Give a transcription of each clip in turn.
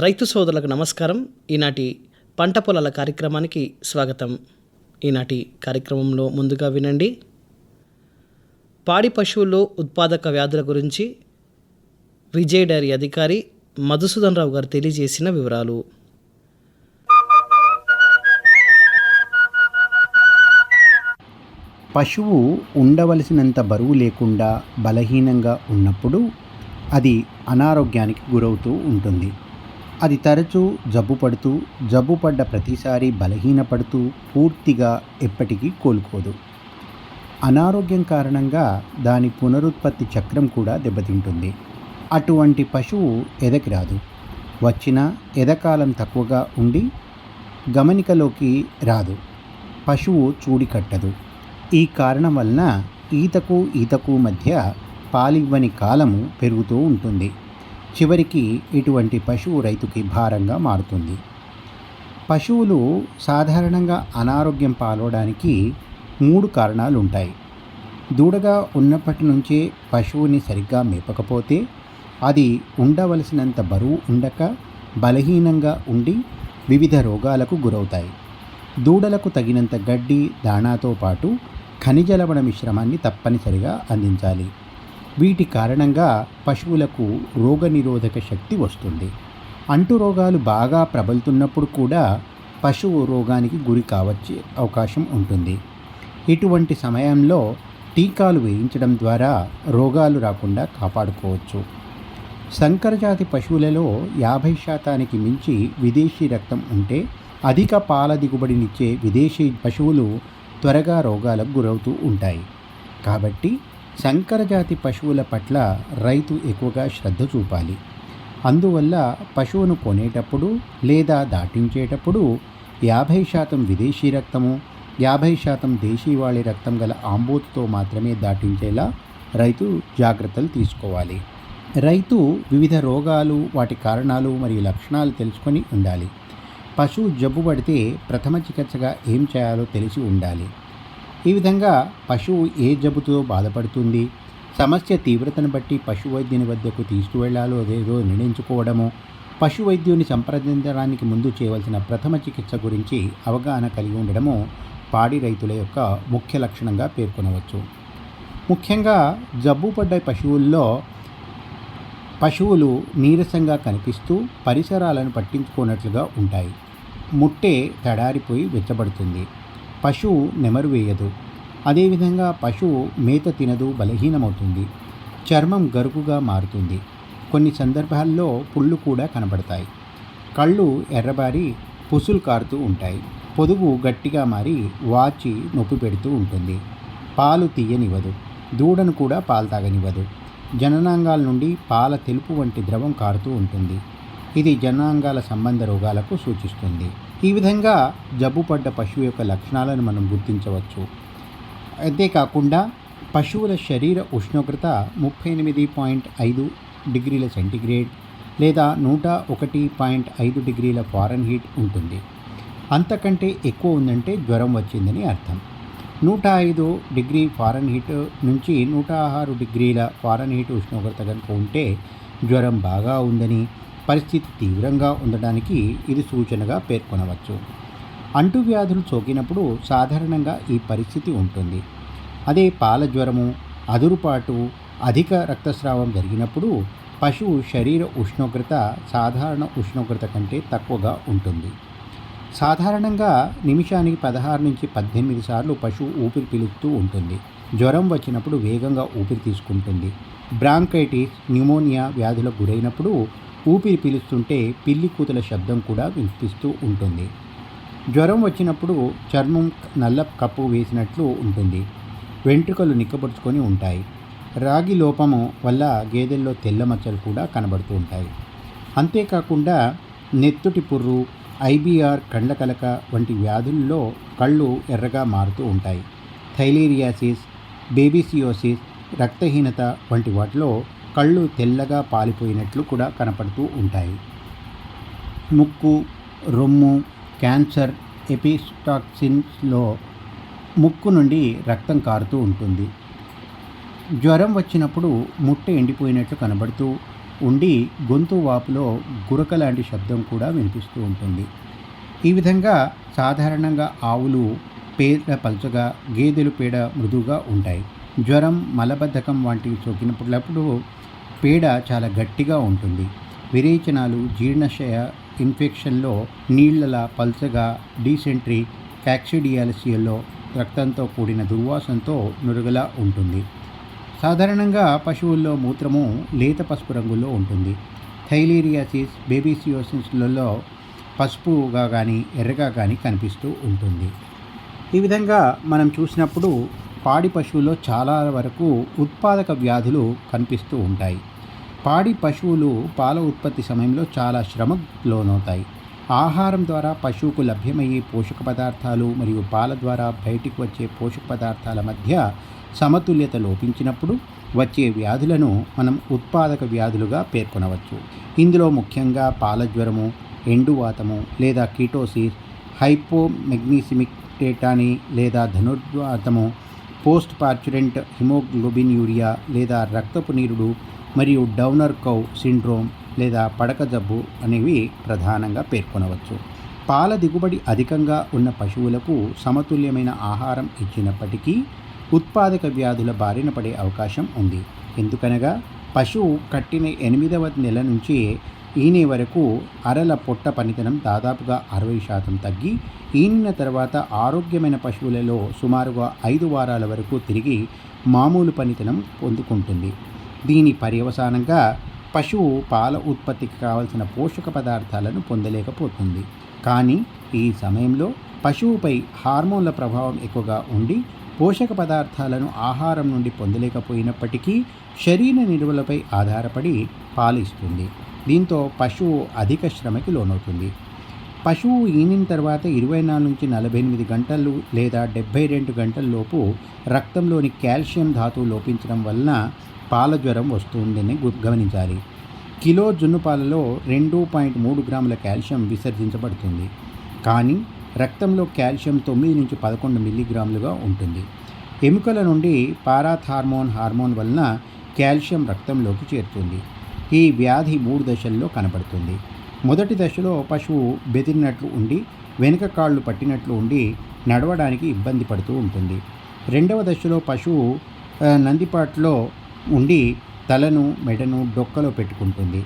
రైతు సోదరులకు నమస్కారం. ఈనాటి పంట పొలాల కార్యక్రమానికి స్వాగతం. ఈనాటి కార్యక్రమంలో ముందుగా వినండి. పాడి పశువుల్లో ఉత్పాదక వ్యాధుల గురించి విజయ్ డైరీ అధికారి మధుసూదన్ రావు గారు తెలియజేసిన వివరాలు. పశువు ఉండవలసినంత బరువు లేకుండా బలహీనంగా ఉన్నప్పుడు అది అనారోగ్యానికి గురవుతూ ఉంటుంది. అది తరచూ జబ్బు పడుతూ జబ్బు పడ్డ ప్రతిసారి బలహీనపడుతూ పూర్తిగా ఎప్పటికీ కోలుకోదు. అనారోగ్యం కారణంగా దాని పునరుత్పత్తి చక్రం కూడా దెబ్బతింటుంది. అటువంటి పశువు ఎదకి రాదు. వచ్చినా ఎదకాలం తక్కువగా ఉండి గమనికలోకి రాదు. పశువు చూడి కట్టదు. ఈ కారణం వలన ఈతకు ఈతకు మధ్య పాలివ్వని కాలము పెరుగుతూ ఉంటుంది. చివరికి ఇటువంటి పశువు రైతుకి భారంగా మారుతుంది. పశువులు సాధారణంగా అనారోగ్యం పాలవడానికి మూడు కారణాలు ఉంటాయి దూడగా ఉన్నప్పటి నుంచే పశువుని సరిగ్గా మేపకపోతే అది ఉండవలసినంత బరువు ఉండక బలహీనంగా ఉండి వివిధ రోగాలకు గురవుతాయి. దూడలకు తగినంత గడ్డి దాణాతో పాటు ఖనిజ లవణ మిశ్రమాన్ని తప్పనిసరిగా అందించాలి. వీటి కారణంగా పశువులకు రోగనిరోధక శక్తి వస్తుంది. అంటు రోగాలు బాగా ప్రబలుతున్నప్పుడు కూడా పశువు రోగానికి గురి కావచ్చే అవకాశం ఉంటుంది. ఇటువంటి సమయంలో టీకాలు వేయించడం ద్వారా రోగాలు రాకుండా కాపాడుకోవచ్చు. సంకరజాతి పశువులలో యాభై శాతానికి మించి విదేశీ రక్తం ఉంటే అధిక పాల దిగుబడినిచ్చే విదేశీ పశువులు త్వరగా రోగాలకు గురవుతూ ఉంటాయి. కాబట్టి సంకరజాతి పశువుల పట్ల రైతు ఎక్కువగా శ్రద్ధ చూపాలి. అందువల్ల పశువును కొనేటప్పుడు లేదా దాటించేటప్పుడు యాభై శాతం విదేశీ రక్తము యాభై శాతం దేశీవాళి రక్తం గల ఆంబోతుతో మాత్రమే దాటించేలా రైతు జాగ్రత్తలు తీసుకోవాలి. రైతు వివిధ రోగాలు వాటి కారణాలు మరియు లక్షణాలు తెలుసుకొని ఉండాలి. పశువు జబ్బు పడితే ప్రథమ చికిత్సగా ఏం చేయాలో తెలిసి ఉండాలి. ఈ విధంగా పశువు ఏ జబ్బుతో బాధపడుతుంది? సమస్య తీవ్రతను బట్టి పశు వైద్యుని వద్దకు తీసుకువెళ్ళాలో లేదో నిర్ణయించుకోవడము పశు వైద్యుని సంప్రదించడానికి ముందు చేయవలసిన ప్రథమ చికిత్స గురించి అవగాహన కలిగి ఉండడము పాడి రైతుల యొక్క ముఖ్య లక్షణంగా పేర్కొనవచ్చు. ముఖ్యంగా జబ్బు పడ్డ పశువుల్లో పశువులు నీరసంగా కనిపిస్తూ పరిసరాలను పట్టించుకోనట్లుగా ఉంటాయి. ముట్టె తడారిపోయి వెచ్చబడుతుంది. పశువు నెమరు వేయదు. అదేవిధంగా పశువు మేత తినదు బలహీనమవుతుంది. చర్మం గరుకుగా మారుతుంది. కొన్ని సందర్భాల్లో పుళ్ళు కూడా కనబడతాయి. కళ్ళు ఎర్రబారి పుసులు కారుతూ ఉంటాయి. పొదుగు గట్టిగా మారి వాచి నొప్పి పెడుతూ ఉంటుంది. పాలు తీయనివ్వదు. దూడను కూడా పాలు తాగనివ్వదు. జననాంగాల నుండి పాల తెలుపు వంటి ద్రవం కారుతూ ఉంటుంది. ఇది జననాంగాల సంబంధ రోగాలకు సూచిస్తుంది. ఈ విధంగా జబ్బుపడ్డ పశువు యొక్క లక్షణాలను మనం గుర్తించవచ్చు. అంతేకాకుండా పశువుల శరీర ఉష్ణోగ్రత ముప్పై ఎనిమిది పాయింట్ ఐదు డిగ్రీల సెంటిగ్రేడ్ లేదా నూట ఒకటి పాయింట్ ఐదు డిగ్రీల ఫారెన్ హీట్ ఉంటుంది. అంతకంటే ఎక్కువ ఉందంటే జ్వరం వచ్చిందని అర్థం. నూట ఐదు డిగ్రీ ఫారెన్ హీట్ నుంచి నూట ఆరు డిగ్రీల ఫారెన్ హీట్ ఉష్ణోగ్రత కనుక ఉంటే జ్వరం బాగా ఉందని పరిస్థితి తీవ్రంగా ఉండడానికి ఇది సూచనగా పేర్కొనవచ్చు. అంటువ్యాధులు సోకినప్పుడు సాధారణంగా ఈ పరిస్థితి ఉంటుంది. అదే పాల జ్వరము అదురుపాటు అధిక రక్తస్రావం జరిగినప్పుడు పశువు శరీర ఉష్ణోగ్రత సాధారణ ఉష్ణోగ్రత కంటే తక్కువగా ఉంటుంది. సాధారణంగా నిమిషానికి పదహారు నుంచి పద్దెనిమిది సార్లు పశువు ఊపిరి పీలుస్తూ ఉంటుంది. జ్వరం వచ్చినప్పుడు వేగంగా ఊపిరి తీసుకుంటుంది. బ్రాంకైటిస్ న్యూమోనియా వ్యాధులకు గురైనప్పుడు ఊపిరి పీలుస్తుంటే పిల్లి కూతుల శబ్దం కూడా వినిపిస్తూ ఉంటుంది. జ్వరం వచ్చినప్పుడు చర్మం నల్ల కప్పు వేసినట్లు ఉంటుంది. వెంట్రుకలు నిక్కబడుచుకొని ఉంటాయి. రాగి లోపము వల్ల గేదెల్లో తెల్ల మచ్చలు కూడా కనబడుతూ ఉంటాయి. అంతేకాకుండా నెత్తుటి పుర్రు ఐబీఆర్ కండ్లకలక వంటి వ్యాధుల్లో కళ్ళు ఎర్రగా మారుతూ ఉంటాయి. థైలీరియాసిస్ బేబీసియోసిస్ రక్తహీనత వంటి వాటిలో కళ్ళు తెల్లగా పాలిపోయినట్లు కూడా కనపడుతూ ఉంటాయి. ముక్కు రొమ్ము క్యాన్సర్ ఎపిస్టాక్సిన్స్లో ముక్కు నుండి రక్తం కారుతూ ఉంటుంది. జ్వరం వచ్చినప్పుడు ముట్టె ఎండిపోయినట్లు కనబడుతూ ఉండి గొంతు వాపులో గురక లాంటి శబ్దం కూడా వినిపిస్తూ ఉంటుంది. ఈ విధంగా సాధారణంగా ఆవులు పేడ పలుచగా గేదెలు పేడ మృదువుగా ఉంటాయి. జ్వరం మలబద్ధకం వంటివి సోకినప్పుడు పేడ చాలా గట్టిగా ఉంటుంది. విరేచనాలు జీర్ణశయ ఇన్ఫెక్షన్లో నీళ్ళలా పల్చగా డీసెంట్రీ క్యాక్సిడియాలసియల్లో రక్తంతో కూడిన దుర్వాసనతో నురుగలా ఉంటుంది. సాధారణంగా పశువుల్లో మూత్రము లేత పసుపు రంగులో ఉంటుంది. థైలీరియాసిస్ బేబీసియోసిస్లలో పసుపుగా కానీ ఎర్రగా కానీ కనిపిస్తూ ఉంటుంది. ఈ విధంగా మనం చూసినప్పుడు పాడి పశువులో చాలా వరకు ఉత్పాదక వ్యాధులు కనిపిస్తూ ఉంటాయి. పాడి పశువులు పాల ఉత్పత్తి సమయంలో చాలా శ్రమ లోనవుతాయి ఆహారం ద్వారా పశువుకు లభ్యమయ్యే పోషక పదార్థాలు మరియు పాల ద్వారా బయటికి వచ్చే పోషక పదార్థాల మధ్య సమతుల్యత లోపించినప్పుడు వచ్చే వ్యాధులను మనం ఉత్పాదక వ్యాధులుగా పేర్కొనవచ్చు. ఇందులో ముఖ్యంగా పాల జ్వరము ఎండువాతము లేదా కీటోసిస్ హైపోమెగ్నీసిమిక్ టేటాని లేదా ధనుర్వాతము పోస్ట్ పార్చురెంట్ హిమోగ్లోబిన్ యూరియా లేదా రక్తపు నీరుడు మరియు డౌనర్ కౌ సిండ్రోమ్ లేదా పడక జబ్బు అనేవి ప్రధానంగా పేర్కొనవచ్చు. పాల దిగుబడి అధికంగా ఉన్న పశువులకు సమతుల్యమైన ఆహారం ఇచ్చినప్పటికీ ఉత్పాదక వ్యాధుల బారిన పడే అవకాశం ఉంది. ఎందుకనగా పశువు కట్టిన ఎనిమిదవ నెల నుంచి ఈనే వరకు అరల పొట్ట పనితనం దాదాపుగా అరవై శాతం తగ్గి ఈనిన తర్వాత ఆరోగ్యమైన పశువులలో సుమారుగా ఐదు వారాల వరకు తిరిగి మామూలు పనితనం పొందుకుంటుంది. దీని పర్యవసానంగా పశువు పాల ఉత్పత్తికి కావలసిన పోషక పదార్థాలను పొందలేకపోతుంది. కానీ ఈ సమయంలో పశువుపై హార్మోన్ల ప్రభావం ఎక్కువగా ఉండి పోషక పదార్థాలను ఆహారం నుండి పొందలేకపోయినప్పటికీ శరీర నిలువలపై ఆధారపడి పాలిస్తుంది. దీంతో పశువు అధిక శ్రమకి లోనవుతుంది. పశువు ఈనిన తర్వాత ఇరవై నాలుగు నుంచి నలభై ఎనిమిది గంటలు లేదా డెబ్బై రెండు గంటల లోపు రక్తంలోని కాల్షియం ధాతువు లోపించడం వలన పాల జ్వరం వస్తుందని గమనించాలి. కిలో జున్ను పాలలో రెండు పాయింట్ మూడు గ్రాముల కాల్షియం విసర్జించబడుతుంది. కానీ రక్తంలో కాల్షియం తొమ్మిది నుంచి పదకొండు మిల్లీగ్రాములుగా ఉంటుంది. ఎముకల నుండి పారాథార్మోన్ హార్మోన్ వలన కాల్షియం రక్తంలోకి చేరుతుంది. ఈ వ్యాధి మూడు దశల్లో కనబడుతుంది. మొదటి దశలో పశువు బెదిరినట్లు ఉండి వెనుక కాళ్ళు పట్టినట్లు ఉండి నడవడానికి ఇబ్బంది పడుతూ ఉంటుంది. రెండవ దశలో పశువు నందిపాట్లో ఉండి తలను మెడను డొక్కలో పెట్టుకుంటుంది.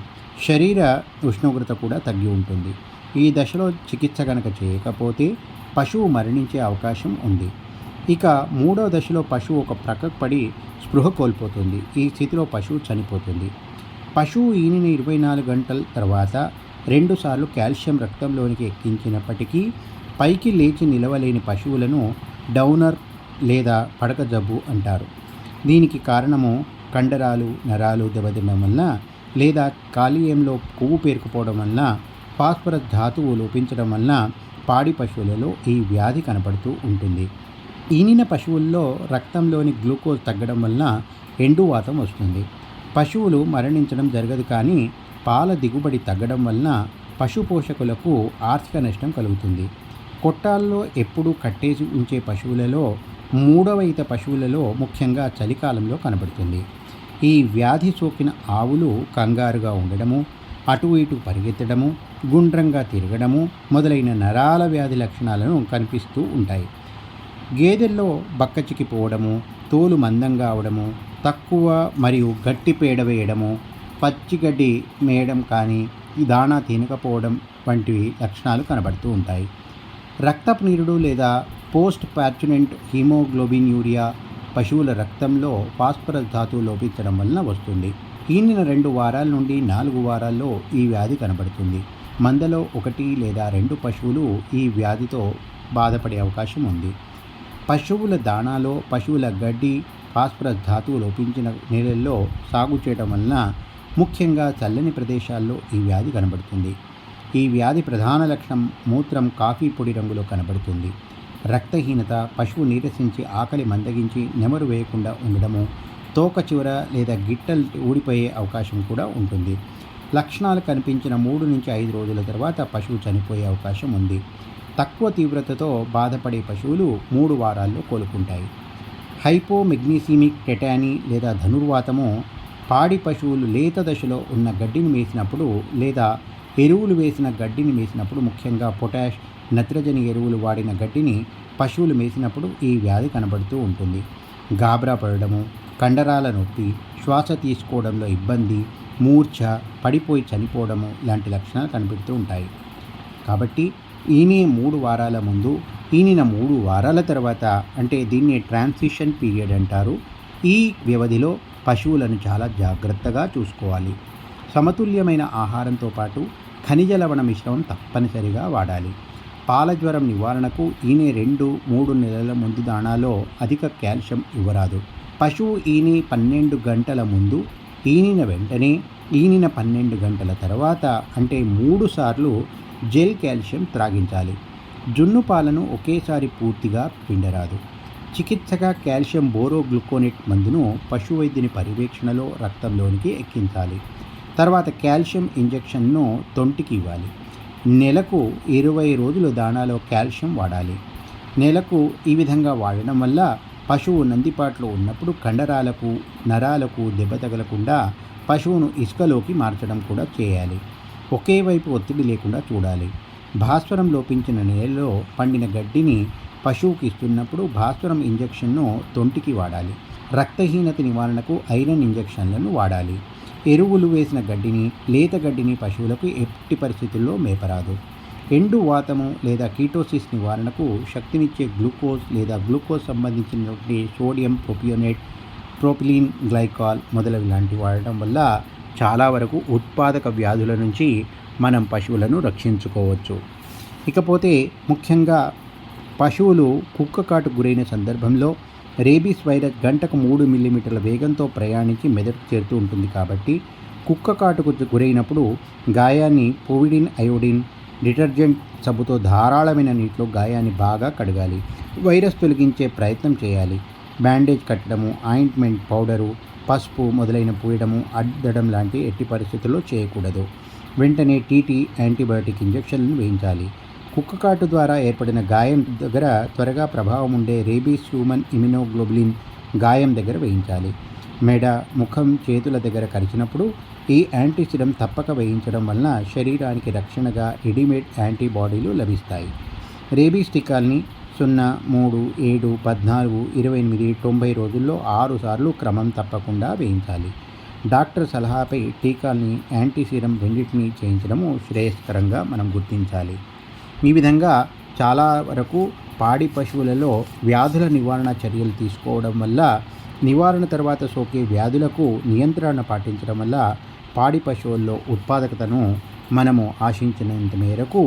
శరీర ఉష్ణోగ్రత కూడా తగ్గి ఉంటుంది. ఈ దశలో చికిత్స కనుక చేయకపోతే పశువు మరణించే అవకాశం ఉంది. ఇక మూడో దశలో పశువు ఒక ప్రక్కకు పడి స్పృహ కోల్పోతుంది. ఈ స్థితిలో పశువు చనిపోతుంది. పశువు ఈనిన ఇరవై నాలుగు గంటల తర్వాత రెండుసార్లు కాల్షియం రక్తంలోనికి ఎక్కించినప్పటికీ పైకి లేచి నిలవలేని పశువులను డౌనర్ లేదా పడక జబ్బు అంటారు. దీనికి కారణము కండరాలు నరాలు దెబ్బతినడం వలన లేదా కాలీయంలో కొవ్వు పేరుకుపోవడం వలన ఫాస్ఫరస్ ధాతువు లోపించడం వలన పాడి పశువులలో ఈ వ్యాధి కనపడుతూ ఉంటుంది. ఈనిన పశువుల్లో రక్తంలోని గ్లూకోజ్ తగ్గడం వలన ఎండువాతం వస్తుంది. పశువులు మరణించడం జరగదు కానీ పాల దిగుబడి తగ్గడం వలన పశు పోషకులకు ఆర్థిక నష్టం కలుగుతుంది. కొట్టాల్లో ఎప్పుడూ కట్టేసి ఉంచే పశువులలో మూడవ ఇత పశువులలో ముఖ్యంగా చలికాలంలో కనబడుతుంది ఈ వ్యాధి సోకిన ఆవులు కంగారుగా ఉండడము అటు ఇటు పరిగెత్తడము గుండ్రంగా తిరగడము మొదలైన నరాల వ్యాధి లక్షణాలను కనిపిస్తూ ఉంటాయి. గేదెల్లో బక్కచిక్కిపోవడము తోలు మందంగా అవడము తక్కువ మరియు గట్టి పేడ వేయడము పచ్చిగడ్డి మేయడం కానీ దాణా తినకపోవడం వంటివి లక్షణాలు కనబడుతూ ఉంటాయి. రక్తపు నీరుడు లేదా పోస్ట్ పార్చునెంట్ హీమోగ్లోబిన్ యూరియా పశువుల రక్తంలో ఫాస్ఫరస్ ధాతువు లోపించడం వలన వస్తుంది. ఈనిన రెండు వారాల నుండి నాలుగు వారాల్లో ఈ వ్యాధి కనబడుతుంది. మందలో ఒకటి లేదా రెండు పశువులు ఈ వ్యాధితో బాధపడే అవకాశం ఉంది. పశువుల దాణాలో పశువుల గడ్డి ఫాస్ఫరస్ ధాతువు లోపించిన నేలల్లో సాగు చేయడం వలన ముఖ్యంగా చల్లని ప్రదేశాల్లో ఈ వ్యాధి కనబడుతుంది. ఈ వ్యాధి ప్రధాన లక్షణం మూత్రం కాఫీ పొడి రంగులో కనబడుతుంది. రక్తహీనత పశువు నీరసించి ఆకలి మందగించి నెమరు వేయకుండా ఉండడము తోక చివర లేదా గిట్టలు ఊడిపోయే అవకాశం కూడా ఉంటుంది. లక్షణాలు కనిపించిన మూడు నుంచి ఐదు రోజుల తర్వాత పశువు చనిపోయే అవకాశం ఉంది. తక్కువ తీవ్రతతో బాధపడే పశువులు మూడు వారాల్లో కోలుకుంటాయి. హైపోమెగ్నీసిమిక్ టెటానీ లేదా ధనుర్వాతము పాడి పశువులు లేత దశలో ఉన్న గడ్డిని మేసినప్పుడు లేదా ఎరువులు వేసిన గడ్డిని మేసినప్పుడు ముఖ్యంగా పొటాష్ నత్రజని ఎరువులు వాడిన గడ్డిని పశువులు మేసినప్పుడు ఈ వ్యాధి కనబడుతూ ఉంటుంది. గాబరా పడడము కండరాల నొప్పి శ్వాస తీసుకోవడంలో ఇబ్బంది మూర్ఛ పడిపోయి చనిపోవడము లాంటి లక్షణాలు కనిపెడుతూ ఉంటాయి. కాబట్టి ఈనే మూడు వారాల ముందు ఈనిన మూడు వారాల తర్వాత అంటే దీన్ని ట్రాన్సిషన్ పీరియడ్ అంటారు. ఈ వ్యవధిలో పశువులను చాలా జాగ్రత్తగా చూసుకోవాలి. సమతుల్యమైన ఆహారంతో పాటు ఖనిజ లవణ మిశ్రమం తప్పనిసరిగా వాడాలి. పాల జ్వరం నివారణకు ఈనే రెండు మూడు నెలల ముందు దాణాలో అధిక కాల్షియం ఇవ్వరాదు. పశువు ఈని పన్నెండు గంటల ముందు ఈనిన వెంటనే ఈనిన పన్నెండు గంటల తర్వాత అంటే మూడు సార్లు జెల్ కాల్షియం త్రాగించాలి. జున్ను పాలను ఒకేసారి పూర్తిగా పిండరాదు. చికిత్సగా కాల్షియం బోరోగ్లూకోనేట్ మందును పశు వైద్యుని పర్యవేక్షణలో రక్తంలోనికి ఎక్కించాలి. తర్వాత కాల్షియం ఇంజెక్షన్ను తొంటికి ఇవ్వాలి. నెలకు ఇరవై రోజులు దాణాలో కాల్షియం వాడాలి. నెలకు ఈ విధంగా వాడడం వల్ల పశువు నందిపాట్లో ఉన్నప్పుడు కండరాలకు నరాలకు దెబ్బ తగలకుండా పశువును ఇసుకలోకి మార్చడం కూడా చేయాలి. ఒకే వైపు ఒత్తిడి లేకుండా చూడాలి. భాస్వరం లోపించిన నేలలో పండిన గడ్డిని పశువుకి ఇస్తున్నప్పుడు భాస్వరం ఇంజెక్షన్ను తొంటికి వాడాలి. రక్తహీనత నివారణకు ఐరన్ ఇంజెక్షన్లను వాడాలి. ఎరువులు వేసిన గడ్డిని లేత గడ్డిని పశువులకు ఎట్టి పరిస్థితుల్లో మేపరాదు. ఎండు వాతము లేదా కీటోసిస్ నివారణకు శక్తినిచ్చే గ్లూకోజ్ లేదా గ్లూకోజ్ సంబంధించినటువంటి సోడియం ప్రొపియోనేట్ ప్రోపిలిన్ గ్లైకాల్ మొదలవి లాంటివి వాడటం వల్ల చాలా వరకు ఉత్పాదక వ్యాధుల నుంచి మనం పశువులను రక్షించుకోవచ్చు. ఇకపోతే ముఖ్యంగా పశువులు కుక్క కాటు గురైన సందర్భంలో రేబీస్ వైరస్ గంటకు మూడు మిల్లీమీటర్ల వేగంతో ప్రయాణించి మెదడుకు చేరుతూ ఉంటుంది కాబట్టి కుక్క కాటుకు గురైనప్పుడు గాయాన్ని పోవిడిన్ అయోడిన్ డిటర్జెంట్ సబ్బుతో ధారాళమైన నీటిలో గాయాన్ని బాగా కడగాలి. వైరస్ తొలగించే ప్రయత్నం చేయాలి. బ్యాండేజ్ కట్టడము ఆయింట్మెంట్ పౌడరు పసుపు మొదలైన పూయడము అద్దడం లాంటి ఎట్టి పరిస్థితుల్లో చేయకూడదు. వెంటనే టీటీ యాంటీబయాటిక్ ఇంజెక్షన్లను వేయించాలి. కుక్క కాటు ద్వారా ఏర్పడిన గాయం దగ్గర త్వరగా ప్రభావం ఉండే రేబీస్ హ్యూమన్ ఇమ్యునోగ్లోబులిన్ గాయం దగ్గర వేయించాలి. మెడ ముఖం చేతుల దగ్గర కరిచినప్పుడు ఈ యాంటీసిడం తప్పక వేయించడం వలన శరీరానికి రక్షణగా రెడీమేడ్ యాంటీబాడీలు లభిస్తాయి. రేబీస్ టీకాల్ని సున్నా మూడు ఏడు పద్నాలుగు ఇరవై ఎనిమిది తొంభై రోజుల్లో ఆరు సార్లు క్రమం తప్పకుండా వేయించాలి. డాక్టర్ సలహాపై టీకాల్ని యాంటీసీరం రెండింటినీ చేయించడము శ్రేయస్కరంగా మనం గుర్తించాలి. ఈ విధంగా చాలా వరకు పాడి పశువులలో వ్యాధుల నివారణ చర్యలు తీసుకోవడం వల్ల నివారణ తర్వాత సోకే వ్యాధులకు నియంత్రణ పాటించడం వల్ల పాడి పశువుల్లో ఉత్పాదకతను మనము ఆశించినంత మేరకు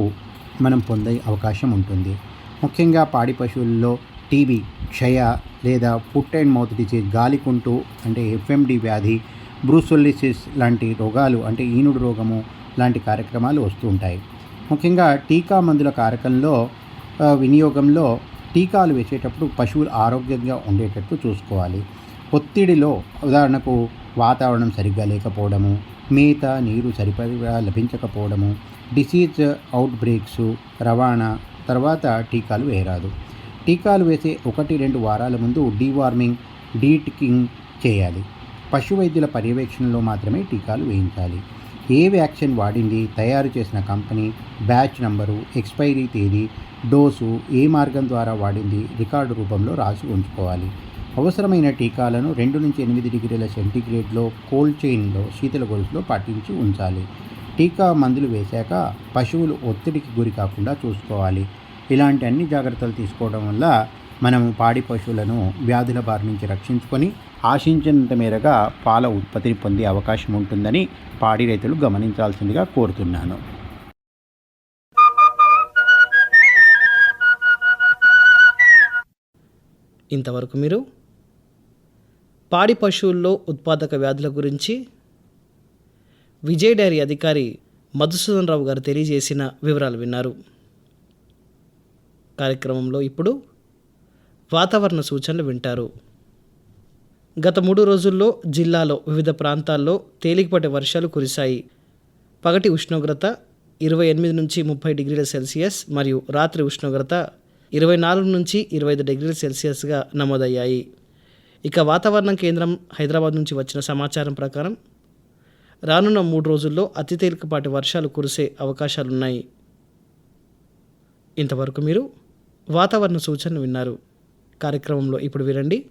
మనం పొందే అవకాశం ఉంటుంది. ముఖ్యంగా పాడి పశువుల్లో టీబీ క్షయ లేదా ఫుట్ అండ్ మౌత్ డిసీజ్ గాలికుంటు అంటే ఎఫ్ఎండి వ్యాధి బ్రూసోలిసిస్ లాంటి రోగాలు అంటే ఈనుడు రోగము లాంటి కార్యక్రమాలు వస్తూ ఉంటాయి. ముఖ్యంగా టీకా మందుల కారకంలో వినియోగంలో టీకాలు వేసేటప్పుడు పశువులు ఆరోగ్యంగా ఉండేటట్టు చూసుకోవాలి. ఒత్తిడిలో ఉదాహరణకు వాతావరణం సరిగ్గా లేకపోవడము మేత నీరు సరిపడిగా లభించకపోవడము డిసీజ్ అవుట్ బ్రేక్స్ రవాణా తర్వాత టీకాలు వేయరాదు. టీకాలు వేసే ఒకటి రెండు వారాల ముందు డీవార్మింగ్ డీటికింగ్ చేయాలి. పశు వైద్యుల పర్యవేక్షణలో మాత్రమే టీకాలు వేయించాలి. ఏ వ్యాక్సిన్ వాడింది తయారు చేసిన కంపెనీ బ్యాచ్ నంబరు ఎక్స్పైరీ తేదీ డోసు ఏ మార్గం ద్వారా వాడింది రికార్డు రూపంలో రాసి ఉంచుకోవాలి. అవసరమైన టీకాలను రెండు నుంచి ఎనిమిది డిగ్రీల సెంటీగ్రేడ్లో కోల్డ్ చైన్లో శీతల గొలుసులో పాటించి ఉంచాలి. టీకా మందులు వేశాక పశువులు ఒత్తిడికి గురి కాకుండా చూసుకోవాలి. ఇలాంటి అన్ని జాగ్రత్తలు తీసుకోవడం వల్ల మనము పాడి పశువులను వ్యాధుల బారి నుంచి రక్షించుకొని ఆశించినంత మేరగా పాల ఉత్పత్తిని పొందే అవకాశం ఉంటుందని పాడి రైతులు గమనించాల్సిందిగా కోరుతున్నాను. ఇంతవరకు మీరు పాడి పశువుల్లో ఉత్పాదక వ్యాధుల గురించి విజయ్ డైరీ అధికారి మధుసూదన్ రావు గారు తెలియజేసిన వివరాలు విన్నారు. కార్యక్రమంలో ఇప్పుడు వాతావరణ సూచనలు వింటారు. గత మూడు రోజుల్లో జిల్లాలో వివిధ ప్రాంతాల్లో తేలికపాటి వర్షాలు కురిశాయి. పగటి ఉష్ణోగ్రత ఇరవై ఎనిమిది నుంచి ముప్పై డిగ్రీల సెల్సియస్ మరియు రాత్రి ఉష్ణోగ్రత ఇరవై నాలుగు నుంచి ఇరవై ఐదు డిగ్రీల సెల్సియస్గా నమోదయ్యాయి. ఇక వాతావరణ కేంద్రం హైదరాబాద్ నుంచి వచ్చిన సమాచారం ప్రకారం రానున్న మూడు రోజుల్లో అతి తేలికపాటి వర్షాలు కురిసే అవకాశాలున్నాయి. ఇంతవరకు మీరు వాతావరణ సూచనలు విన్నారు. కార్యక్రమంలో ఇప్పుడు వినండి.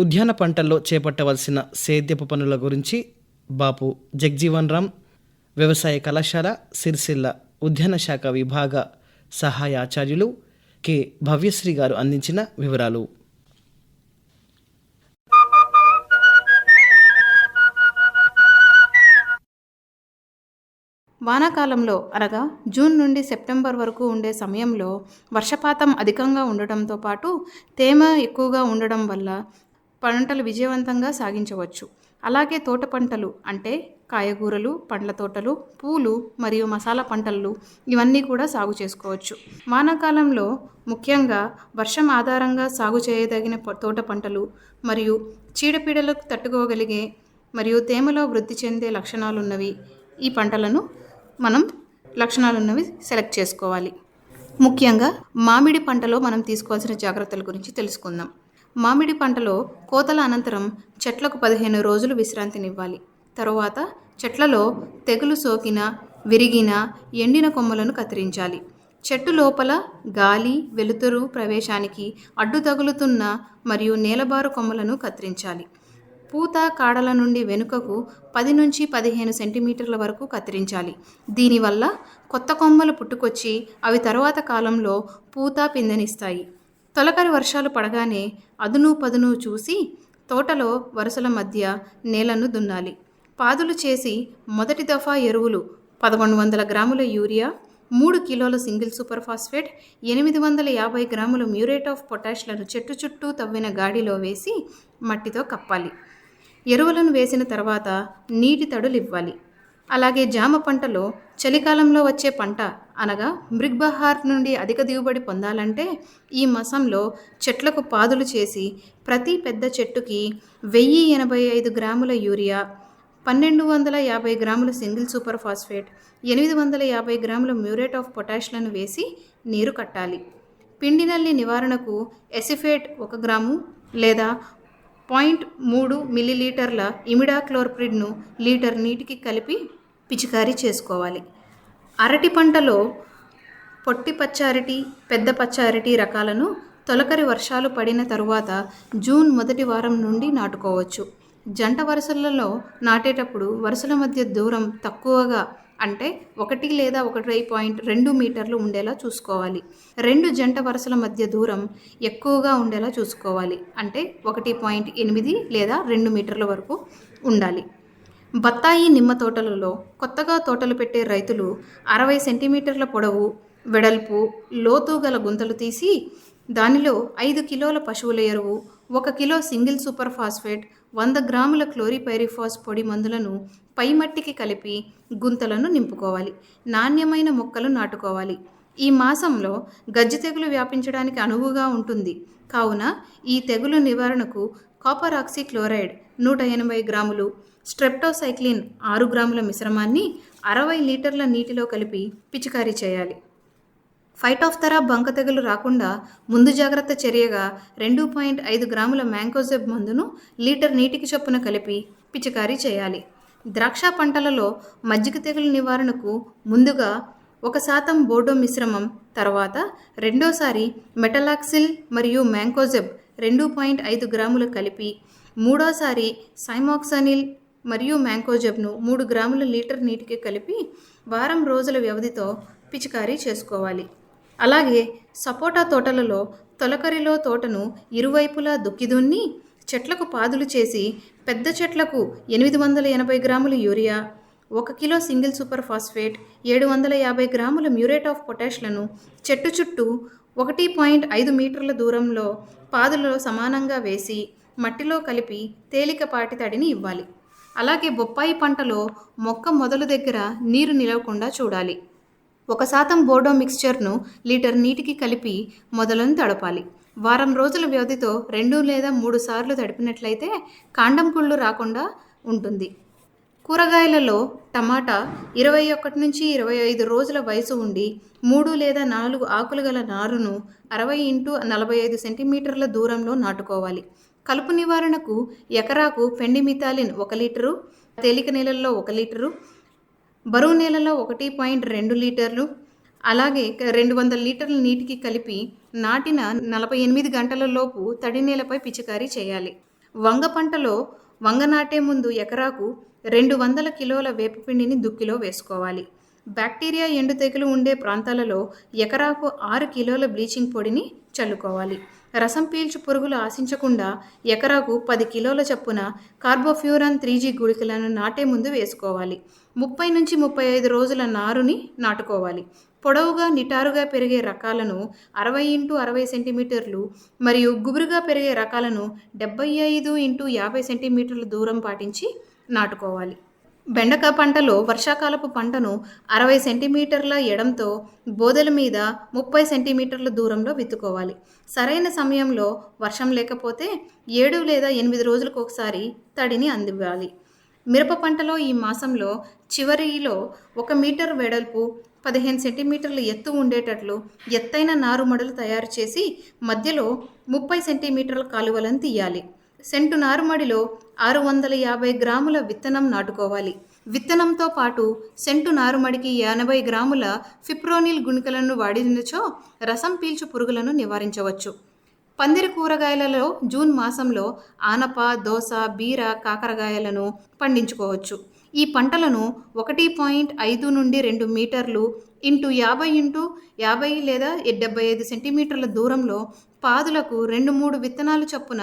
ఉద్యాన పంటల్లో చేపట్టవలసిన సేద్యపు పనుల గురించి బాపు జగ్జీవన్ రామ్ వ్యవసాయ కళాశాల సిరిసిల్ల ఉద్యాన శాఖ విభాగ సహాయ ఆచార్యులు కె. భవ్యశ్రీ గారు అందించిన వివరాలు. వానాకాలంలో అనగా జూన్ నుండి సెప్టెంబర్ వరకు ఉండే సమయంలో వర్షపాతం అధికంగా ఉండటంతో పాటు తేమ ఎక్కువగా ఉండడం వల్ల పంటలు విజయవంతంగా సాగించవచ్చు. అలాగే తోట పంటలు అంటే కాయగూరలు పండ్ల తోటలు పూలు మరియు మసాలా పంటలు ఇవన్నీ కూడా సాగు చేసుకోవచ్చు. వానాకాలంలో ముఖ్యంగా వర్షం ఆధారంగా సాగు చేయదగిన తోట పంటలు మరియు చీడపీడలకు తట్టుకోగలిగే మరియు తేమలో వృద్ధి చెందే లక్షణాలున్నవి ఈ పంటలను మనం లక్షణాలున్నవి సెలెక్ట్ చేసుకోవాలి. ముఖ్యంగా మామిడి పంటలో మనం తీసుకోవాల్సిన జాగ్రత్తల గురించి తెలుసుకుందాం. మామిడి పంటలో కోతల అనంతరం చెట్లకు పదిహేను రోజులు విశ్రాంతినివ్వాలి. తరువాత చెట్లలో తెగులు సోకిన విరిగిన ఎండిన కొమ్మలను కత్తిరించాలి. చెట్టు లోపల గాలి వెలుతురు ప్రవేశానికి అడ్డు తగులుతున్న మరియు నేలబారు కొమ్మలను కత్తిరించాలి. పూత కాడల నుండి వెనుకకు పది నుంచి పదిహేను సెంటీమీటర్ల వరకు కత్తిరించాలి. దీనివల్ల కొత్త కొమ్మలు పుట్టుకొచ్చి అవి తరువాత కాలంలో పూత పిందెనిస్తాయి. తొలకరి వర్షాలు పడగానే అదును పదును చూసి తోటలో వరుసల మధ్య నేలను దున్నాలి. పాదులు చేసి మొదటి దఫా ఎరువులు పదకొండు వందల గ్రాముల యూరియా మూడు కిలోల సింగిల్ సూపర్ ఫాస్ఫేట్ ఎనిమిది వందల యాభై గ్రాముల మ్యూరేట్ ఆఫ్ పొటాష్లను చెట్టు చుట్టూ తవ్విన గాడిలో వేసి మట్టితో కప్పాలి. ఎరువులను వేసిన తర్వాత నీటి తడులు ఇవ్వాలి అలాగే జామ పంటలో చలికాలంలో వచ్చే పంట అనగా మృగ్బహార్ నుండి అధిక దిగుబడి పొందాలంటే ఈ మసంలో చెట్లకు పాదులు చేసి ప్రతి పెద్ద చెట్టుకి వెయ్యి ఎనభై ఐదు గ్రాముల యూరియా పన్నెండు వందల యాభై గ్రాముల సింగిల్ సూపర్ ఫాస్ఫేట్ ఎనిమిది వందల యాభై గ్రాముల మ్యూరేట్ ఆఫ్ పొటాష్లను వేసి నీరు కట్టాలి. పిండి నల్లి నివారణకు ఎసిఫేట్ ఒక గ్రాము లేదా పాయింట్ మూడు మిల్లీలీటర్ల ఇమిడాక్లోర్ప్రిడ్ను లీటర్ నీటికి కలిపి పిచికారీ చేసుకోవాలి. అరటి పంటలో పొట్టి పచ్చ అరటి పెద్ద పచ్చ అరటి రకాలను తొలకరి వర్షాలు పడిన తరువాత జూన్ మొదటి వారం నుండి నాటుకోవచ్చు. జంట వరుసలలో నాటేటప్పుడు వరుసల మధ్య దూరం తక్కువగా అంటే ఒకటి లేదా ఒకటి పాయింట్ రెండు మీటర్లు ఉండేలా చూసుకోవాలి. రెండు జంట వరుసల మధ్య దూరం ఎక్కువగా ఉండేలా చూసుకోవాలి. అంటే ఒకటి పాయింట్ ఎనిమిది లేదా రెండు మీటర్ల వరకు ఉండాలి. బత్తాయి నిమ్మ తోటలలో కొత్తగా తోటలు పెట్టే రైతులు అరవై సెంటీమీటర్ల పొడవు వెడల్పు లోతు గల గుంతలు తీసి దానిలో ఐదు కిలోల పశువుల ఎరువు ఒక కిలో సింగిల్ సూపర్ ఫాస్ఫేట్ వంద గ్రాముల క్లోరిపైరిఫాస్ పొడి మందులను పై మట్టికి కలిపి గుంతలను నింపుకోవాలి. నాణ్యమైన మొక్కలు నాటుకోవాలి. ఈ మాసంలో గజ్జి తెగులు వ్యాపించడానికి అనువుగా ఉంటుంది. కావున ఈ తెగులు నివారణకు కాపర్ ఆక్సిక్లోరైడ్ నూట ఎనభై గ్రాములు స్ట్రెప్టోసైక్లిన్ ఆరు గ్రాముల మిశ్రమాన్ని అరవై లీటర్ల నీటిలో కలిపి పిచికారీ చేయాలి. ఫైట్ ఆఫ్ బంక తెగులు రాకుండా ముందు జాగ్రత్త చర్యగా రెండు పాయింట్ ఐదు గ్రాముల మ్యాంకోజెబ్ మందును లీటర్ నీటికి చొప్పున కలిపి పిచికారీ చేయాలి. ద్రాక్ష పంటలలో మజ్జిగ తెగులు నివారణకు ముందుగా ఒక శాతం బోర్డో మిశ్రమం తర్వాత రెండోసారి మెటలాక్సిల్ మరియు మ్యాంకోజెబ్ రెండు పాయింట్ ఐదు గ్రాములు కలిపి మూడోసారి సైమాక్సనిల్ మరియు మ్యాంకోజబ్ను మూడు గ్రాముల లీటర్ నీటికి కలిపి వారం రోజుల వ్యవధితో పిచికారీ చేసుకోవాలి. అలాగే సపోటా తోటలలో తొలకరిలో తోటను ఇరువైపులా దుక్కిదున్ని చెట్లకు పాదులు చేసి పెద్ద చెట్లకు ఎనిమిది వందల ఎనభై గ్రాముల యూరియా ఒక కిలో సింగిల్ సూపర్ ఫాస్ఫేట్ ఏడు వందల యాభై గ్రాముల మ్యూరేట్ ఆఫ్ పొటాష్లను చెట్టు చుట్టూ ఒకటి పాయింట్ ఐదు మీటర్ల దూరంలో పాదులలో సమానంగా వేసి మట్టిలో కలిపి తేలికపాటి తడిని ఇవ్వాలి. అలాగే బొప్పాయి పంటలో మొక్క మొదలు దగ్గర నీరు నిలవకుండా చూడాలి. ఒక శాతం బోర్డో మిక్స్చర్ను లీటర్ నీటికి కలిపి మొదలను తడపాలి. వారం రోజుల వ్యవధితో రెండు లేదా మూడు సార్లు తడిపినట్లయితే కాండం కుళ్ళు రాకుండా ఉంటుంది. కూరగాయలలో టమాటా ఇరవై ఒకటి నుంచి ఇరవై ఐదు రోజుల వయసు ఉండి మూడు లేదా నాలుగు ఆకులు గల నారును అరవై ఇంటూ నలభై ఐదు సెంటీమీటర్ల దూరంలో నాటుకోవాలి. కలుపు నివారణకు ఎకరాకు ఫెండిమిథాలిన్ ఒక లీటరు తేలిక నీళ్ళల్లో ఒక లీటరు బరువు నేలలో ఒకటి పాయింట్ రెండు లీటర్లు అలాగే రెండు వందల లీటర్ల నీటికి కలిపి నాటిన నలభై ఎనిమిది గంటల లోపు తడి నేలపై పిచికారీ చేయాలి. వంగ పంటలో వంగ నాటే ముందు ఎకరాకు రెండు వందల కిలోల వేపపిండిని దుక్కిలో వేసుకోవాలి. బ్యాక్టీరియా ఎండు తెగులు ఉండే ప్రాంతాలలో ఎకరాకు ఆరు కిలోల బ్లీచింగ్ పొడిని చల్లుకోవాలి. రసం పీల్చు పురుగులు ఆశించకుండా ఎకరాకు పది కిలోల చొప్పున కార్బోఫ్యూరన్ త్రీ జీ గుళికలను నాటే ముందు వేసుకోవాలి. ముప్పై నుంచి ముప్పై ఐదు రోజుల నారుని నాటుకోవాలి. పొడవుగా నిటారుగా పెరిగే రకాలను అరవై ఇంటూ అరవై సెంటీమీటర్లు మరియు గుబురుగా పెరిగే రకాలను డెబ్బై ఐదు ఇంటూ యాభై సెంటీమీటర్ల దూరం పాటించి నాటుకోవాలి. బెండకాయ పంటలో వర్షాకాలపు పంటను అరవై సెంటీమీటర్ల ఎడంతో బోదెల మీద ముప్పై సెంటీమీటర్ల దూరంలో విత్తుకోవాలి. సరైన సమయంలో వర్షం లేకపోతే ఏడు లేదా ఎనిమిది రోజులకు ఒకసారి తడిని అందివ్వాలి. మిరప పంటలో ఈ మాసంలో చివరిలో ఒక మీటర్ వెడల్పు పదిహేను సెంటీమీటర్ల ఎత్తు ఉండేటట్లు ఎత్తైన నారుమడలు తయారు చేసి మధ్యలో ముప్పై సెంటీమీటర్ల కాలువలను తీయాలి. సెంటు నారుమడిలో ఆరు వందల యాభై గ్రాముల విత్తనం నాటుకోవాలి. విత్తనంతో పాటు సెంటు నారుమడికి ఎనభై గ్రాముల ఫిప్రోనిల్ గుణికలను వాడినచో రసం పీల్చు పురుగులను నివారించవచ్చు. పందిరి కూరగాయలలో జూన్ మాసంలో ఆనప దోస బీర కాకరకాయలను పండించుకోవచ్చు. ఈ పంటలను ఒకటి పాయింట్ ఐదు నుండి రెండు మీటర్లు ఇంటూ యాభై ఇంటూ యాభై లేదా డెబ్బై ఐదు సెంటీమీటర్ల దూరంలో పాదులకు రెండు మూడు విత్తనాలు చొప్పున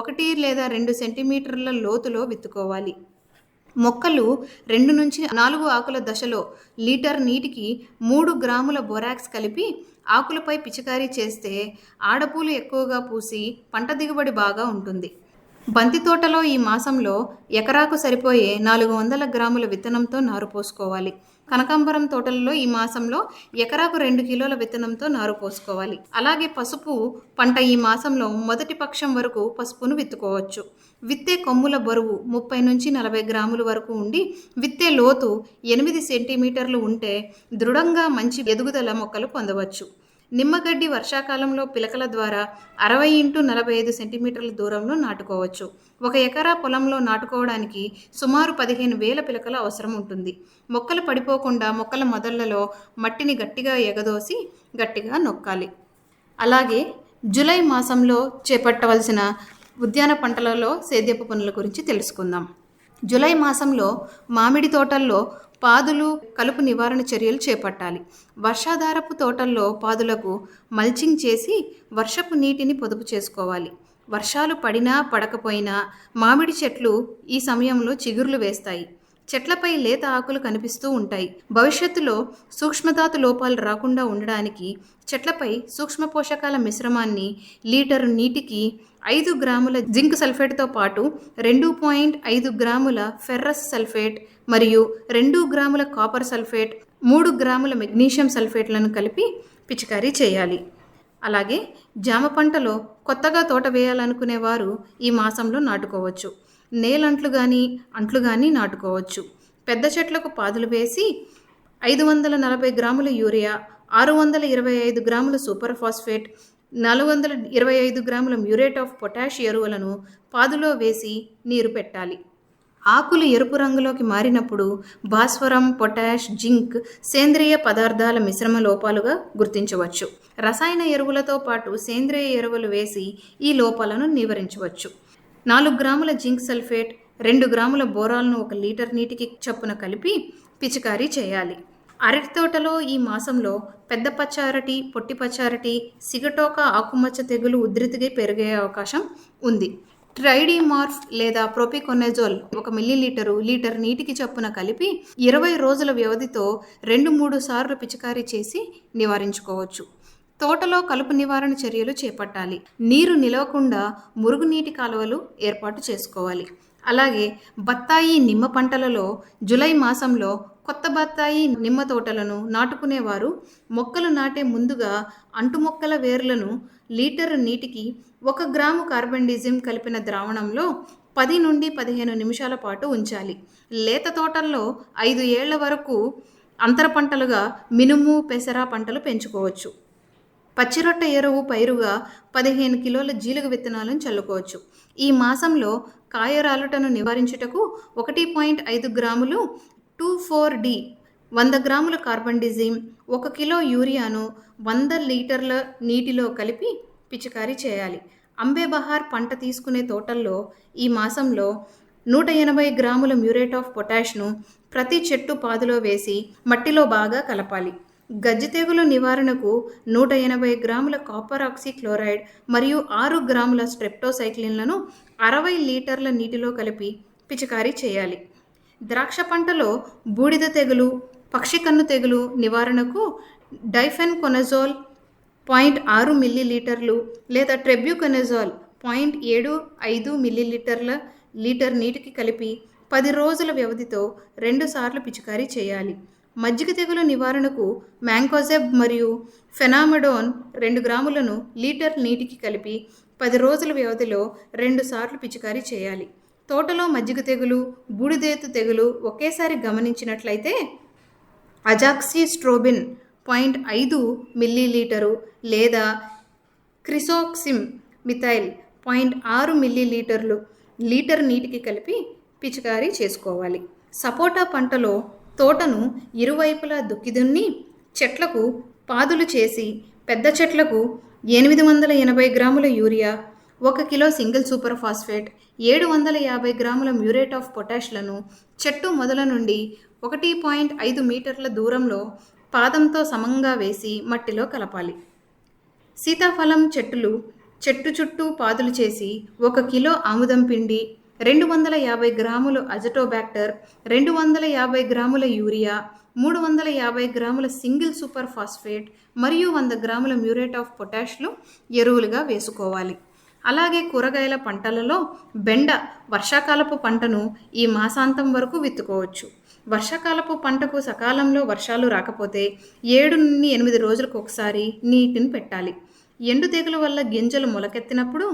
ఒకటి లేదా రెండు సెంటీమీటర్ల లోతులో విత్తుకోవాలి. మొక్కలు రెండు నుంచి నాలుగు ఆకుల దశలో లీటర్ నీటికి మూడు గ్రాముల బొరాక్స్ కలిపి ఆకులపై పిచికారీ చేస్తే ఆడపూలు ఎక్కువగా పూసి పంట దిగుబడి బాగా ఉంటుంది. బంతి తోటలో ఈ మాసంలో ఎకరాకు సరిపోయే నాలుగు వందల గ్రాముల విత్తనంతో నారు పోసుకోవాలి. కనకాంబరం తోటలలో ఈ మాసంలో ఎకరాకు రెండు కిలోల విత్తనంతో నారు పోసుకోవాలి. అలాగే పసుపు పంట ఈ మాసంలో మొదటి పక్షం వరకు పసుపును విత్తుకోవచ్చు. విత్తే కొమ్ముల బరువు ముప్పై నుంచి నలభై గ్రాముల వరకు ఉండి విత్తే లోతు ఎనిమిది సెంటీమీటర్లు ఉంటే దృఢంగా మంచి ఎదుగుదల మొక్కలు పొందవచ్చు. నిమ్మగడ్డి వర్షాకాలంలో పిలకల ద్వారా అరవై ఇంటూ నలభై ఐదు సెంటీమీటర్ల దూరంలో నాటుకోవచ్చు. ఒక ఎకరా పొలంలో నాటుకోవడానికి సుమారు పదిహేను వేల పిలకలు అవసరం ఉంటుంది. మొక్కలు పడిపోకుండా మొక్కల మొదళ్ళలో మట్టిని గట్టిగా ఎగదోసి గట్టిగా నొక్కాలి. అలాగే జూలై మాసంలో చేపట్టవలసిన ఉద్యాన పంటలలో సేద్యపు పనుల గురించి తెలుసుకుందాం. జూలై మాసంలో మామిడి తోటల్లో పాదులు కలుపు నివారణ చర్యలు చేపట్టాలి. వర్షాధారపు తోటల్లో పాదులకు మల్చింగ్ చేసి వర్షపు నీటిని పొదుపు చేసుకోవాలి. వర్షాలు పడినా పడకపోయినా మామిడి చెట్లు ఈ సమయంలో చిగుర్లు వేస్తాయి. చెట్లపై లేత ఆకులు కనిపిస్తూ ఉంటాయి. భవిష్యత్తులో సూక్ష్మధాతు లోపాలు రాకుండా ఉండడానికి చెట్లపై సూక్ష్మ పోషకాల మిశ్రమాన్ని లీటరు నీటికి ఐదు గ్రాముల జింక్ సల్ఫేట్తో పాటు రెండు పాయింట్ ఐదు గ్రాముల ఫెర్రస్ సల్ఫేట్ మరియు రెండు గ్రాముల కాపర్ సల్ఫేట్ మూడు గ్రాముల మెగ్నీషియం సల్ఫేట్లను కలిపి పిచికారీ చేయాలి. అలాగే జామ పంటలో కొత్తగా తోట వేయాలనుకునే వారు ఈ మాసంలో నాటుకోవచ్చు. నేలంట్లు కానీ అంట్లు కానీ నాటుకోవచ్చు. పెద్ద చెట్లకు పాదులు వేసి ఐదు వందల నలభై గ్రాముల యూరియా ఆరు వందల ఇరవై ఐదు గ్రాముల సూపర్ ఫాస్ఫేట్ నాలుగు వందల ఇరవై ఐదు గ్రాముల మ్యూరేట్ ఆఫ్ పొటాష్ ఎరువులను పాదులో వేసి నీరు పెట్టాలి. ఆకులు ఎరుపు రంగులోకి మారినప్పుడు భాస్వరం పొటాష్ జింక్ సేంద్రియ పదార్థాల మిశ్రమ లోపాలుగా గుర్తించవచ్చు. రసాయన ఎరువులతో పాటు సేంద్రియ ఎరువులు వేసి ఈ లోపాలను నివారించవచ్చు. నాలుగు గ్రాముల జింక్ సల్ఫేట్ రెండు గ్రాముల బోరాల్ను ఒక లీటర్ నీటికి చప్పున కలిపి పిచికారీ చేయాలి. అరటి తోటలో ఈ మాసంలో పెద్ద పచ్చారటి పొట్టి పచ్చారటి సిగటోక ఆకుమచ్చ తెగులు ఉధృతిగా పెరిగే అవకాశం ఉంది. ట్రైడీమార్ఫ్ లేదా ప్రోపికొనెజోల్ ఒక మిల్లీలీటరు లీటర్ నీటికి చొప్పున కలిపి ఇరవై రోజుల వ్యవధితో రెండు మూడు సార్లు పిచికారీ చేసి నివారించుకోవచ్చు. తోటలో కలుపు నివారణ చర్యలు చేపట్టాలి. నీరు నిలవకుండా మురుగునీటి కాలువలు ఏర్పాటు చేసుకోవాలి. అలాగే బత్తాయి నిమ్మ పంటలలో జులై మాసంలో కొత్త బత్తాయి నిమ్మ తోటలను నాటుకునేవారు. మొక్కలు నాటే ముందుగా అంటు మొక్కల వేర్లను లీటర్ నీటికి ఒక గ్రాము కార్బన్డిజిమ్ కలిపిన ద్రావణంలో పది నుండి పదిహేను నిమిషాల పాటు ఉంచాలి. లేత తోటల్లో ఐదు ఏళ్ళ వరకు అంతర పంటలుగా మినుము పెసర పంటలు పెంచుకోవచ్చు. పచ్చిరొట్ట ఎరువు పైరుగా పదిహేను కిలోల జీలుగ విత్తనాలను చల్లుకోవచ్చు. ఈ మాసంలో కాయరాలుటను నివారించుటకు ఒకటి పాయింట్ ఐదు గ్రాములు టూ ఫోర్ డి వంద గ్రాముల కార్బన్ డిజీమ్ ఒక కిలో యూరియాను వంద లీటర్ల నీటిలో కలిపి పిచికారీ చేయాలి. అంబేబహార్ పంట తీసుకునే తోటల్లో ఈ మాసంలో నూట ఎనభై గ్రాముల మ్యూరేట్ ఆఫ్ పొటాష్ను ప్రతి చెట్టు పాదులో వేసి మట్టిలో బాగా కలపాలి. గజ్జి తెగులు నివారణకు నూట ఎనభై గ్రాముల కాపర్ ఆక్సిక్లోరైడ్ మరియు ఆరు గ్రాముల స్ట్రెప్టోసైక్లిన్లను అరవై లీటర్ల నీటిలో కలిపి పిచికారీ చేయాలి. ద్రాక్ష పంటలో బూడిద తెగులు పక్షి కన్ను తెగులు నివారణకు డైఫెన్ కొనజోల్ పాయింట్ ఆరు మిల్లీలీటర్లు లేదా ట్రెబ్యూకొనజోల్ పాయింట్ ఏడు ఐదు మిల్లీలీటర్ల లీటర్ నీటికి కలిపి పది రోజుల వ్యవధితో రెండుసార్లు పిచికారీ చేయాలి. మజ్జిగ తెగులు నివారణకు మ్యాంకోజెబ్ మరియు ఫెనామడోన్ రెండు గ్రాములను లీటర్ నీటికి కలిపి పది రోజుల వ్యవధిలో రెండుసార్లు పిచికారీ చేయాలి. తోటలో మజ్జిగ తెగులు బూడిదేతు తెగులు ఒకేసారి గమనించినట్లయితే అజాక్సీ స్ట్రోబిన్ పాయింట్ ఐదు మిల్లీలీటరు లేదా క్రిసోక్సిమ్ మిథైల్ పాయింట్ ఆరు మిల్లీలీటర్లు లీటర్ నీటికి కలిపి పిచికారీ చేసుకోవాలి. సపోటా పంటలో తోటను ఇరువైపులా దుక్కిదున్ని చెట్లకు పాదులు చేసి పెద్ద చెట్లకు ఎనిమిది వందల ఎనభై గ్రాముల యూరియా ఒక కిలో సింగిల్ సూపర్ ఫాస్ఫేట్ ఏడు వందల యాభై గ్రాముల మ్యూరేట్ ఆఫ్ పొటాష్లను చెట్టు మొదల నుండి ఒకటి పాయింట్ ఐదు మీటర్ల దూరంలో పాదంతో సమంగా వేసి మట్టిలో కలపాలి. సీతాఫలం చెట్టులు చెట్టు చుట్టూ పాదులు చేసి ఒక కిలో ఆముదం పిండి రెండు వందల యాభై గ్రాములు అజటోబ్యాక్టర్ రెండు వందల యాభై గ్రాముల యూరియా మూడు వందల యాభై గ్రాముల సింగిల్ సూపర్ ఫాస్ఫేట్ మరియు వంద గ్రాముల మ్యూరేట్ ఆఫ్ పొటాష్లు ఎరువులుగా వేసుకోవాలి. అలాగే కూరగాయల పంటలలో బెండ వర్షాకాలపు పంటను ఈ మాసాంతం వరకు విత్తుకోవచ్చు. వర్షాకాలపు పంటకు సకాలంలో వర్షాలు రాకపోతే ఏడు నుండి ఎనిమిది రోజులకు ఒకసారి నీటిని పెట్టాలి. ఎండు తెగుల వల్ల గింజలు మొలకెత్తినప్పుడు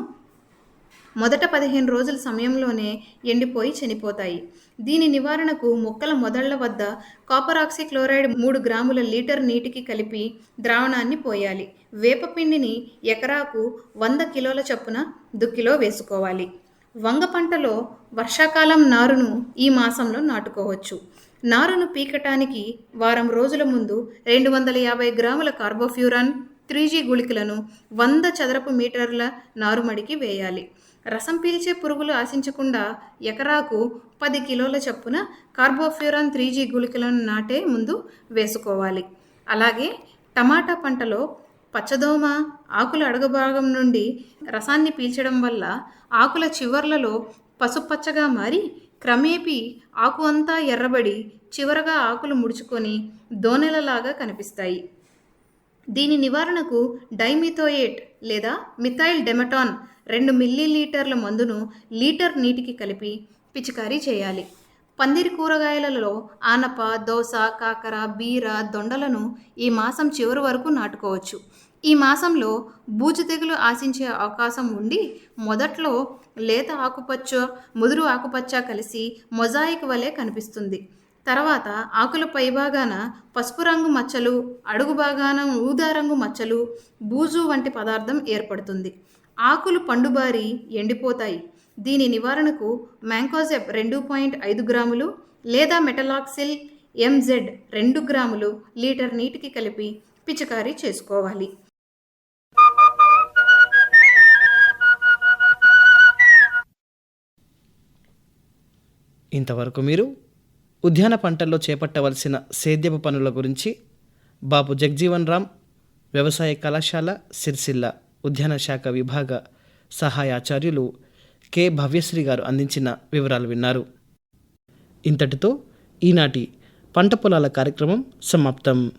మొదట పదిహేను రోజుల సమయంలోనే ఎండిపోయి చనిపోతాయి. దీని నివారణకు మొక్కల మొదళ్ళ వద్ద కాపర్ ఆక్సిక్లోరైడ్ మూడు గ్రాముల లీటర్ నీటికి కలిపి ద్రావణాన్ని పోయాలి. వేపపిండిని ఎకరాకు వంద కిలోల చొప్పున దుక్కిలో వేసుకోవాలి. వంగ పంటలో వర్షాకాలం నారును ఈ మాసంలో నాటుకోవచ్చు. నారును పీకటానికి వారం రోజుల ముందు రెండు వందల యాభై గ్రాముల కార్బోఫ్యూరాన్ త్రీ జీ గుళికలను వంద చదరపు మీటర్ల నారుమడికి వేయాలి. రసం పీల్చే పురుగులు ఆశించకుండా ఎకరాకు పది కిలోల చొప్పున కార్బోఫ్యూరాన్ త్రీ జీ గుళికలను నాటే ముందు వేసుకోవాలి. అలాగే టమాటా పంటలో పచ్చదోమ ఆకుల అడుగుభాగం నుండి రసాన్ని పీల్చడం వల్ల ఆకుల చివర్లలో పసుపచ్చగా మారి క్రమేపీ ఆకు అంతా ఎర్రబడి చివరగా ఆకులు ముడుచుకొని దోనెలలాగా కనిపిస్తాయి. దీని నివారణకు డైమిథోయేట్ లేదా మిథైల్ డెమటాన్ రెండు మిల్లీలీటర్ల మందును లీటర్ నీటికి కలిపి పిచికారీ చేయాలి. పందిరి కూరగాయలలో ఆనప దోస కాకర బీర దొండలను ఈ మాసం చివరి వరకు నాటుకోవచ్చు. ఈ మాసంలో బూజు తెగులు ఆశించే అవకాశం ఉండి మొదట్లో లేత ఆకుపచ్చ ముదురు ఆకుపచ్చ కలిసి మొజాయిక్ వలె కనిపిస్తుంది. తర్వాత ఆకుల పైభాగాన పసుపు రంగు మచ్చలు అడుగు భాగాన ఊదా రంగు మచ్చలు బూజు వంటి పదార్థం ఏర్పడుతుంది. ఆకులు పండుబారి ఎండిపోతాయి. దీని నివారణకు మ్యాంకోజెబ్ రెండు పాయింట్ ఐదు గ్రాములు లేదా మెటలాక్సిల్ ఎంజెడ్ రెండు గ్రాములు లీటర్ నీటికి కలిపి పిచికారీ చేసుకోవాలి. ఇంతవరకు మీరు ఉద్యాన పంటల్లో చేపట్టవలసిన సేద్యపు పనుల గురించి బాబు జగ్జీవన్ రామ్ వ్యవసాయ కళాశాల సిరిసిల్ల. ఉద్యాన శాఖ విభాగ సహాయాచార్యులు కె. భవ్యశ్రీ గారు అందించిన వివరాలు విన్నారు. ఇంతటితో ఈనాటి పంట పొలాల కార్యక్రమం సమాప్తం.